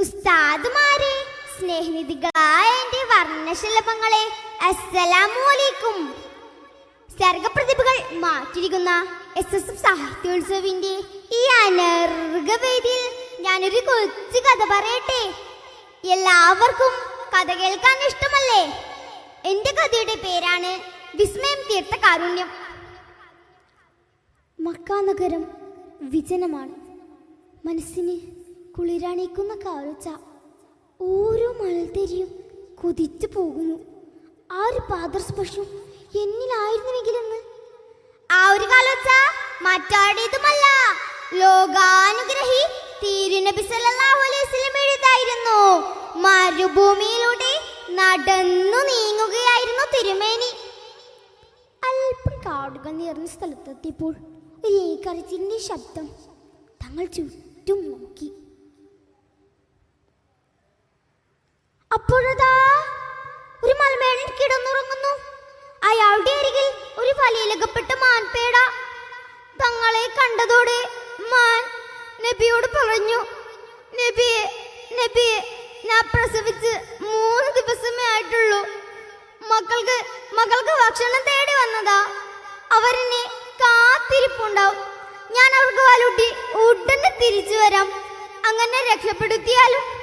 ഉസ്താദുമാരെ സ്നേഹനിധികളായ വർണശലഭങ്ങളെ അസ്സലാമലൈക്കും. സർഗപ്രതിഭകൾ മാറ്റിരിക്കുന്ന എസ് എസ് എഫ് സാഹിത്യോത്സവിന്റെ ഈ അനർഘവേദിയിൽ ഞാനൊരു കൊച്ചു കഥ പറയട്ടെ? എല്ലാവർക്കും കഥ കേൾക്കാൻ ഇഷ്ടമല്ലേ? എന്റെ കഥയുടെ പേരാണ് വിസ്മയം തീർത്ത കാരുണ്യം. മക്കാനഗരം വിജനമാണ്. മനസ്സിന് കുളിരണിക്കുന്ന കാഴ്ച. ഓരോ മണൽത്തരിയും കൊതിച്ചു പോകുന്നു. ആ ഒരു പാദസ്പർശം എന്നിലായിരുന്നുവെങ്കിലെന്ന്? ആ ഒരു കാലൊച്ച മറ്റാടേതുമല്ല. ലോകാനുഗ്രഹി തിരുനബി സല്ലല്ലാഹു അലൈഹി വസല്ലം എഴുതായിരുന്നു. മരുഭൂമിയിലൂടെ നടന്നു നീങ്ങുകയായിരുന്നു തിരുമേനി. അല്പം കാടുകൾ നിറഞ്ഞ സ്ഥലത്തെത്തിയപ്പോൾ ഒരു ഏക്കരച്ചിലിന്റെ ശബ്ദം തങ്ങൾ ചുറ്റും നോക്കി. അപ്പോഴതാ ഒരു മലമേടൻ കിടന്നുറങ്ങുന്നു. അയാളുടെ അരികിൽ ഒരു വലയിലകപ്പെട്ട മാൻപേട. തങ്ങളെ കണ്ടതോടെ മാൻ നബിയോട് പറഞ്ഞു നബിയെ നബിയെ ഞാൻ പ്രസവിച്ച് മൂന്ന് ദിവസമേ ആയിട്ടുള്ളൂ. മക്കൾക്ക് മകൾക്ക് ഭക്ഷണം തേടി വന്നതാ. അവരെന്നെ കാത്തിരിപ്പുണ്ടാവും. ഞാൻ അവർക്ക് വലുട്ടി ഉടനെ തിരിച്ചു വരാം. അങ്ങനെ രക്ഷപ്പെടുത്തിയാലും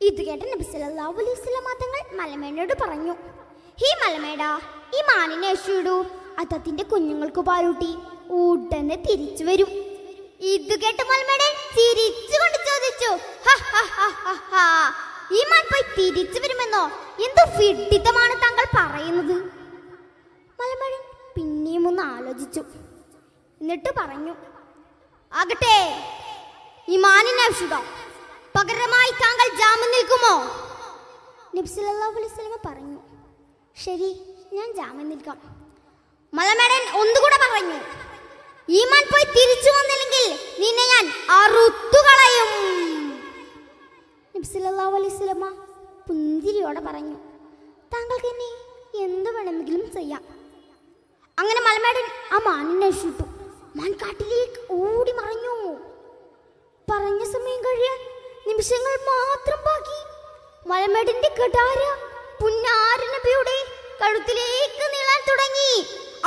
ഇത് കേട്ട നബി സല്ലല്ലാഹു അലൈഹി തങ്ങൾ മലമേടയോട് പറഞ്ഞു ഹീ മലമേട ഈ മാനിനെ അഴിച്ചിടൂ അതത്തിന്റെ കുഞ്ഞുങ്ങൾക്ക് പാലൂട്ടി ഉടനെ തിരിച്ചു വരും. ഇത് കേട്ട മലമേടൻ ചിരിച്ചുകൊണ്ട് ചോദിച്ചു "ഹ, ഹ, ഹ, ഹ, ഹ. ഈ മാൻ പോയി തിരിച്ചു വരുമെന്നോ? എന്ത് വിഡിതമാണ് താങ്കൾ പറയുന്നത്? മലമേടൻ പിന്നെയും ഒന്ന് ആലോചിച്ചു. എന്നിട്ട് പറഞ്ഞു ആകട്ടെ ഈ മാനിനെ അഴിച്ചിടാം പകരമായി താങ്കൾ ജാമ്യം നിൽക്കുമോ? സ്വലമ പറഞ്ഞു ശരി ഞാൻ ജാമ്യം നിൽക്കാം. മലമേടൻ ഒന്നുകൂടെ പറഞ്ഞു ഈമാൻ മാൻ പോയി തിരിച്ചു വന്നില്ലെങ്കിൽ നിന്നെ ഞാൻ അറുത്തുകളയും. നബ്സല്ലാഹു അലൈസ്ലമ പുന്തിരിയോടെ പറഞ്ഞു താങ്കൾക്ക് എന്നെ എന്ത് വേണമെങ്കിലും ചെയ്യാം. അങ്ങനെ മലമേടൻ ആ മാനിനെ മാൻ കാട്ടിലേക്ക് ഓടി മറഞ്ഞു. പറഞ്ഞ സമയം കഴിയാൻ നിമിഷങ്ങൾ മാത്രം ബാക്കി. മലമേടിന്റെ കടാര പുന്നാരനബിയുടെ കഴുത്തിലേക്ക് നീളാൻ തുടങ്ങി.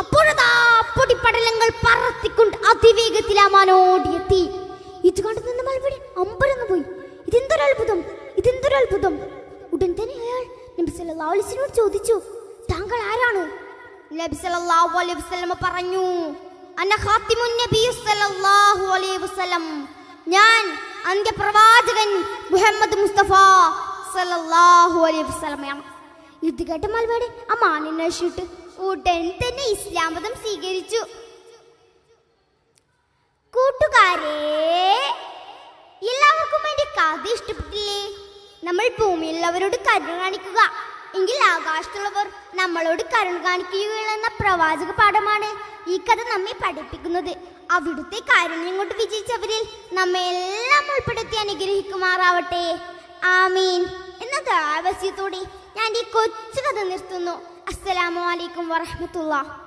അപ്പോഴതാ പൊടിപ്പടലങ്ങൾ പറത്തിക്കൊണ്ട് അതിവേഗത്തിൽ ആ മാനോടിയെത്തി ഇത് കണ്ടു നിന്ന് മലമേടി അമ്പരന്ന് പോയി. ഇതെന്തൊരു അത്ഭുതം? ഇതെന്തൊരു അത്ഭുതം? ഉടൻ തന്നെ അയാൾ നബി അലൈഹി വസല്ലം ചോദിച്ചു താങ്കൾ ആരാണ്? അലൈഹി വസല്ലം പറഞ്ഞു സല്ലല്ലാഹു അലൈഹി വസല്ലം. ഞാൻ അന്ത്യപ്രവാചകൻ മുഹമ്മദ് മുസ്തഫ സല്ലല്ലാഹു അലൈഹി വസല്ലമയാണ് ഇത് കേട്ട മൽവാടി ആ മാനിനെ അഴിച്ചിട്ട് ഉടൻ തന്നെ ഇസ്ലാം മതം സ്വീകരിച്ചു. കൂട്ടുകാരെ എല്ലാവർക്കും വേണ്ടി കഥ ഇഷ്ടപ്പെട്ടില്ലേ? നമ്മൾ ഭൂമിയിലുള്ളവരോട് കരുണ കാണിക്കുക. എങ്കിൽ ആകാശത്തുള്ളവർ നമ്മളോട് കരുണ കാണിക്കുകയുള്ള പ്രവാചക പാഠമാണ് ഈ കഥ നമ്മെ പഠിപ്പിക്കുന്നത്. അവിടുത്തെ കാരുണ്യം കൊണ്ട് വിജയിച്ചവരിൽ നമ്മെ എല്ലാം ഉൾപ്പെടുത്തി അനുഗ്രഹിക്കുമാറാവട്ടെ. ആമീൻ. എന്ന ദാവസ്യത്തോടെ ഞാൻ ഈ കൊച്ചു കഥ നിർത്തുന്നു. അസ്സലാമു അലൈക്കും വറഹ്മത്തുള്ളാഹി.